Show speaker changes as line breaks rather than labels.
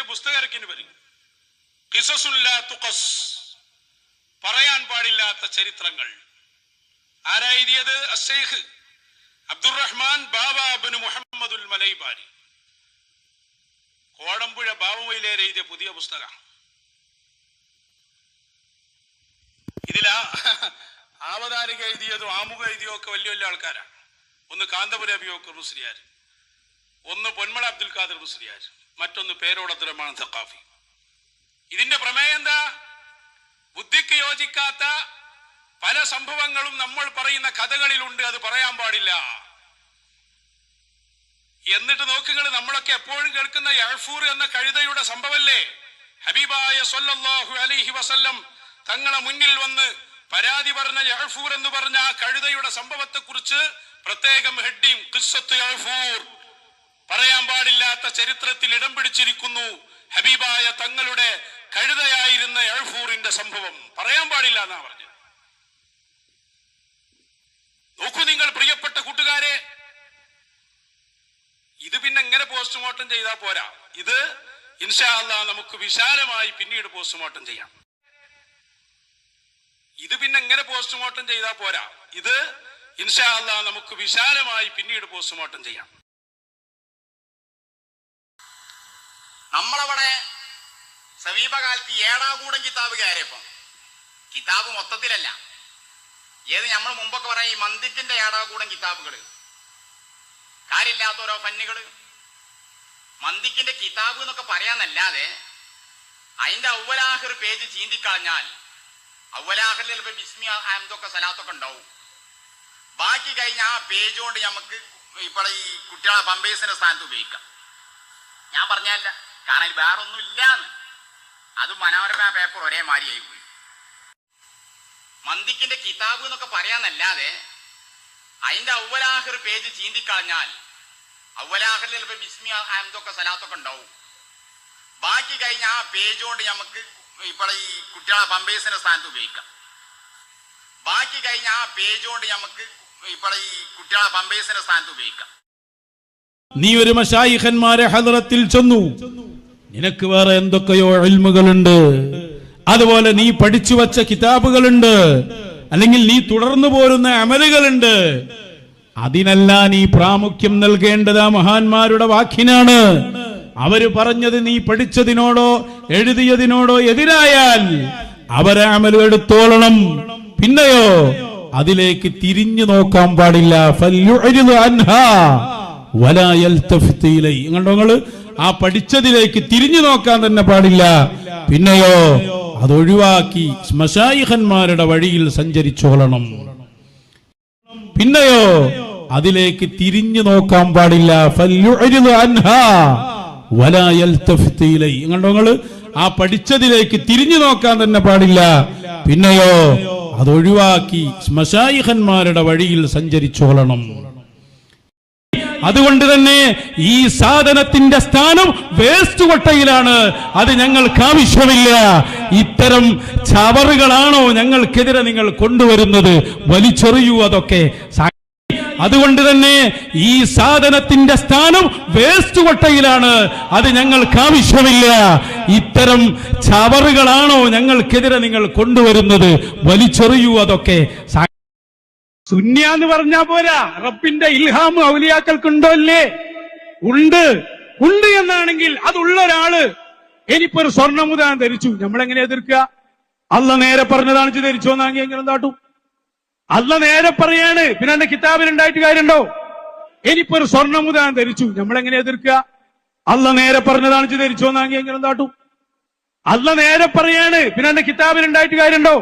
പുതിയൊരു പുസ്തകം ഇറക്കിന് വരും പറയാൻ പാടില്ലാത്ത ചരിത്രങ്ങൾ. ആരായിരിയത് അഷേഖ്. അബ്ദുറഹ്മാൻ ബാബാബിന് മുഹമ്മദുൽ മലൈബാരി. കോടമ്പുഴ ബാബുമയിലേരെ എഴുതിയ പുതിയ പുസ്തകം. ഇതിലാ ആവതാരിക എഴുതിയതും ആമുഖ എഴുതിയോ ഒക്കെ വലിയ വലിയ ആൾക്കാരാണ്. ഒന്ന് കാന്തപുര അബിയോക്കർ മുസ്ലിയാർ ഒന്ന് പൊന്മള അബ്ദുൽ ഖാദർ മുസ്ലിയാർ മറ്റൊന്ന് പേരോടത്തരമാണ് സഖാഫി. ഇതിന്റെ പ്രമേയം എന്താ? ബുദ്ധിക്ക് യോജിക്കാത്ത പല സംഭവങ്ങളും നമ്മൾ പറയുന്ന കഥകളിലുണ്ട് അത് പറയാൻ പാടില്ല. എന്നിട്ട് നോക്കുകൾ നമ്മളൊക്കെ എപ്പോഴും കേൾക്കുന്ന യഹ്ഫൂർ എന്ന കഴുതയുടെ സംഭവല്ലേ ഹബീബായ സൊല്ലാഹു അലൈഹി വസല്ലം തങ്ങളെ മുന്നിൽ വന്ന് പരാതി പറഞ്ഞ യഹ്ഫൂർ എന്ന് പറഞ്ഞ ആ കഴുതയുടെ സംഭവത്തെക്കുറിച്ച് പ്രത്യേകം ഹെഡിങ് കിസ്സത്ത് യഴഫൂർ പറയാൻ പാടില്ലാത്ത ചരിത്രത്തിൽ ഇടം പിടിച്ചിരിക്കുന്നു ഹബീബായ തങ്ങളുടെ കഴുതയായിരുന്ന എഴഫൂറിന്റെ സംഭവം. പറയാൻ പാടില്ല എന്നാ പറഞ്ഞു നോക്കൂ നിങ്ങൾ പ്രിയപ്പെട്ട കൂട്ടുകാരെ ഇത് പിന്നെ എങ്ങനെ പോസ്റ്റ്മോർട്ടം ചെയ്താൽ പോരാ? ഇത് ഇൻഷാല്ല നമുക്ക് വിശാലമായി പിന്നീട് പോസ്റ്റ്മോർട്ടം ചെയ്യാം. ഇത് പിന്നെ എങ്ങനെ പോസ്റ്റ്മോർട്ടം ചെയ്താൽ പോരാ? ഇത് ഇൻഷാല്ല നമുക്ക് വിശാലമായി പിന്നീട് പോസ്റ്റ്മോർട്ടം ചെയ്യാം.
നമ്മളവിടെ സമീപകാലത്ത് ഏടാകൂടം കിതാബ് കയറിയപ്പം. കിതാബ് മൊത്തത്തിലല്ല. ഏത് നമ്മൾ മുമ്പൊക്കെ പറയാം ഈ മന്ദിറ്റിന്റെ ഏടാകൂടം കിതാബുകൾ കാര്യമില്ലാത്ത ഓരോ ഫന്നുകൾ. മന്ദിക്കിന്റെ കിതാബ് എന്നൊക്കെ പറയാന്നല്ലാതെ അതിന്റെ ഔവലാഹിർ പേജ് ചീന്തിക്കളഞ്ഞാൽ ഔവലാഹിറിൽ ചിലപ്പോൾ ബിസ്മി അഹമ്മദൊക്കെ സലാത്തൊക്കെ ഉണ്ടാവും. ബാക്കി കഴിഞ്ഞ ആ പേജ് കൊണ്ട് നമുക്ക് ഇപ്പോൾ ഈ കുട്ടികളെ പമ്പേഴ്സിന്റെ സ്ഥാനത്ത് ഉപയോഗിക്കാം. ഞാൻ പറഞ്ഞല്ല കാരണം അതിൽ വേറെ ഒന്നും ഇല്ലാന്ന്. അത് മനോരമ പേപ്പർ ഒരേ മാതിരിയായി പോയി. മന്ദിക്കിന്റെ കിതാബ് എന്നൊക്കെ പറയാന്നല്ലാതെ അതിന്റെ ഔവലാഹിർ പേജ് ചീന്തിക്കളഞ്ഞാൽ ഔവലാഹിറിൽ ചിലപ്പോൾ ബിസ്മി അഹമ്മദൊക്കെ സലാത്തൊക്കെ ഉണ്ടാവും. ബാക്കി കഴിഞ്ഞ ആ പേജ് കൊണ്ട് നമുക്ക് ഇപ്പോൾ ഈ കുട്ടികളെ പമ്പേഴ്സിന്റെ സ്ഥാനത്ത് ഉപയോഗിക്കാം. ബാക്കി കഴിഞ്ഞ ആ പേജ് കൊണ്ട് നമുക്ക് ഇപ്പോൾ ഈ കുട്ടികളെ പമ്പേഴ്സിന്റെ സ്ഥാനത്ത് ഉപയോഗിക്കാം.
നീ ഒരു മഷായിഖന്മാരെ ഹദറത്തിൽ ചെന്നു. നിനക്ക് വേറെ എന്തൊക്കെയോ എൽമുകളുണ്ട് അതുപോലെ നീ പഠിച്ചു വച്ച കിതാബുകളുണ്ട്. അല്ലെങ്കിൽ നീ തുടർന്നു പോരുന്ന അമലുകളുണ്ട്. അതിനെല്ലാം നീ പ്രാമുഖ്യം നൽകേണ്ടത് ആ മഹാന്മാരുടെ വാക്കിനാണ്. അവർ പറഞ്ഞത് നീ പഠിച്ചതിനോടോ എഴുതിയതിനോടോ എതിരായാൽ അവരെ അമലെടുത്തോളണം പിന്നെയോ അതിലേക്ക് തിരിഞ്ഞു നോക്കാൻ പാടില്ല. ഫല്യുഅരിദ് നിങ്ങളുടെ ഇലൈ. ആ പഠിച്ചതിലേക്ക് തിരിഞ്ഞു നോക്കാൻ തന്നെ പാടില്ല. പിന്നെയോ അതൊഴിവാക്കി ശ്മശായിഹന്മാരുടെ വഴിയിൽ സഞ്ചരിച്ചോളണം പിന്നെയോ അതിലേക്ക് തിരിഞ്ഞു നോക്കാൻ പാടില്ല. നിങ്ങളുടെ ഇലൈ. ആ പഠിച്ചതിലേക്ക് തിരിഞ്ഞു നോക്കാൻ തന്നെ പാടില്ല. പിന്നെയോ അതൊഴിവാക്കി ശ്മശായിഹന്മാരുടെ വഴിയിൽ സഞ്ചരിച്ചോളണം അതുകൊണ്ട് തന്നെ ഈ സാധനത്തിന്റെ സ്ഥാനം വേസ്റ്റ് കൊട്ടയിലാണ്. അത് ഞങ്ങൾക്ക് ആവശ്യമില്ല. ഇത്തരം ചവറുകളാണോ ഞങ്ങൾക്കെതിരെ നിങ്ങൾ കൊണ്ടുവരുന്നത്? വലിച്ചെറിയൂ അതൊക്കെ. അതുകൊണ്ട് തന്നെ ഈ സാധനത്തിന്റെ സ്ഥാനം വേസ്റ്റ് കൊട്ടയിലാണ്. അത് ഞങ്ങൾക്ക് ആവശ്യമില്ല. ഇത്തരം ചവറുകളാണോ ഞങ്ങൾക്കെതിരെ നിങ്ങൾ കൊണ്ടുവരുന്നത്? വലിച്ചെറിയൂ അതൊക്കെ. സുന്യ എന്ന് പറഞ്ഞാ പോരാ. റബ്ബിന്റെ ഇൽഹാം ഔലിയാക്കൾക്കുണ്ടോ അല്ലേ ഉണ്ട്. ഉണ്ട് എന്നാണെങ്കിൽ അതുള്ള ഒരാൾ ഇനിയിപ്പോ ഒരു സ്വർണമുദാൻ ധരിച്ചു. നമ്മളെങ്ങനെ എതിർക്കുക? അല്ല നേരെ പറഞ്ഞതാണ് ധരിച്ചു എന്നാങ്കിൽ എങ്ങനെ എന്താട്ടും അല്ല നേരെ പറയാണ്. പിന്നെ എന്റെ കിതാബിൽ ഉണ്ടായിട്ട് കാര്യമുണ്ടോ? ഇനിയിപ്പോ ഒരു സ്വർണമുദാൻ ധരിച്ചു. നമ്മളെങ്ങനെ എതിർക്കുക? അല്ല നേരെ പറഞ്ഞതാണ് ധരിച്ചു എന്നാങ്കിൽ എങ്ങനെ എന്താട്ടും അല്ല നേരെ പറയാണ്. പിന്നെ എന്റെ കിതാബിൽ ഉണ്ടായിട്ട് കാര്യമുണ്ടോ?